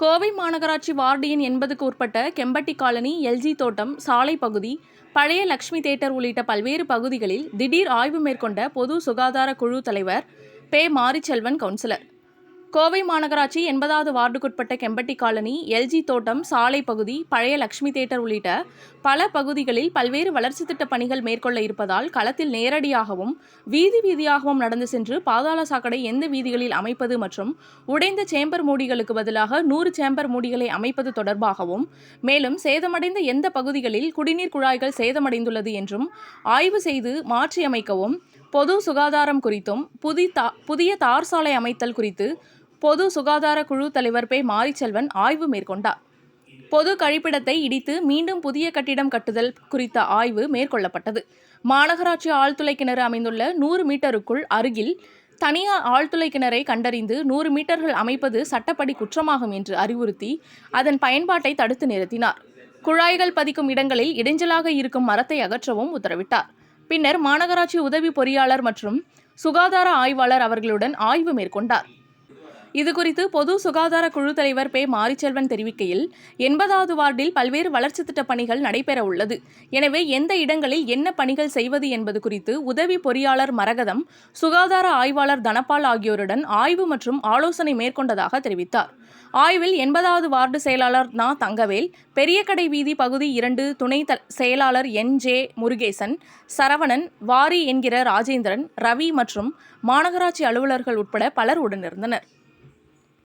கோவை மாநகராட்சி வார்டு எண் எண்பதுக்கு உட்பட்ட கெம்பட்டி காலனி எல்ஜி தோட்டம் சாலை பகுதி பழைய லக்ஷ்மி தேட்டர் உள்ளிட்ட பல்வேறு பகுதிகளில் திடீர் ஆய்வு மேற்கொண்ட பொது சுகாதார குழு தலைவர் பே மாரிச்செல்வன் கவுன்சிலர். கோவை மாநகராட்சி எண்பதாவது வார்டுக்குட்பட்ட கெம்பட்டி காலனி எல்ஜி தோட்டம் சாலை பகுதி பழைய லக்ஷ்மி தேட்டர் உள்ளிட்ட பல பகுதிகளில் பல்வேறு வளர்ச்சி திட்ட பணிகள் மேற்கொள்ள இருப்பதால் களத்தில் நேரடியாகவும் வீதி வீதியாகவும் நடந்து சென்று பாதாள சாக்கடை எந்த வீதிகளில் அமைப்பது மற்றும் உடைந்த சேம்பர் மூடிகளுக்கு பதிலாக நூறு சேம்பர் மூடிகளை அமைப்பது தொடர்பாகவும் மேலும் சேதமடைந்த எந்த பகுதிகளில் குடிநீர் குழாய்கள் சேதமடைந்துள்ளது என்றும் ஆய்வு செய்து மாற்றியமைக்கவும் பொது சுகாதாரம் குறித்தும் புதி தா புதிய தார் சாலை அமைத்தல் குறித்து பொது சுகாதார குழு தலைவர் பே மாரிச்செல்வன் ஆய்வு மேற்கொண்டார். பொது கழிப்பிடத்தை இடித்து மீண்டும் புதிய கட்டிடம் கட்டுதல் குறித்த ஆய்வு மேற்கொள்ளப்பட்டது. மாநகராட்சி ஆழ்துளை கிணறு அமைந்துள்ள நூறு மீட்டருக்குள் அருகில் தனியார் ஆழ்துளை கிணறை கண்டறிந்து நூறு மீட்டர்கள் அமைப்பது சட்டப்படி குற்றமாகும் என்று அறிவுறுத்தி அதன் பயன்பாட்டை தடுத்து நிறுத்தினார். குழாய்கள் பதிக்கும் இடங்களில் இடைஞ்சலாக இருக்கும் மரத்தை அகற்றவும் உத்தரவிட்டார். பின்னர் மாநகராட்சி உதவி பொறியாளர் மற்றும் சுகாதார ஆய்வாளர் அவர்களுடன் ஆய்வு மேற்கொண்டார். இதுகுறித்து பொது சுகாதார குழு தலைவர் பே மாரிச்செல்வன் தெரிவிக்கையில் எண்பதாவது வார்டில் பல்வேறு வளர்ச்சி திட்டப் பணிகள் நடைபெற உள்ளது எனவே எந்த இடங்களில் என்ன பணிகள் செய்வது என்பது குறித்து உதவி பொறியாளர் மரகதம் சுகாதார ஆய்வாளர் தனபால் ஆகியோருடன் ஆய்வு மற்றும் ஆலோசனை மேற்கொண்டதாக தெரிவித்தார். ஆய்வில் எண்பதாவது வார்டு செயலாளர் நா. தங்கவேல் பெரியகடை வீதி பகுதி இரண்டு துணை த செயலாளர் என். ஜே. முருகேசன் சரவணன் வாரி என்கிற ராஜேந்திரன் ரவி மற்றும் மாநகராட்சி அலுவலர்கள் உட்பட பலர் உடனிருந்தனர்.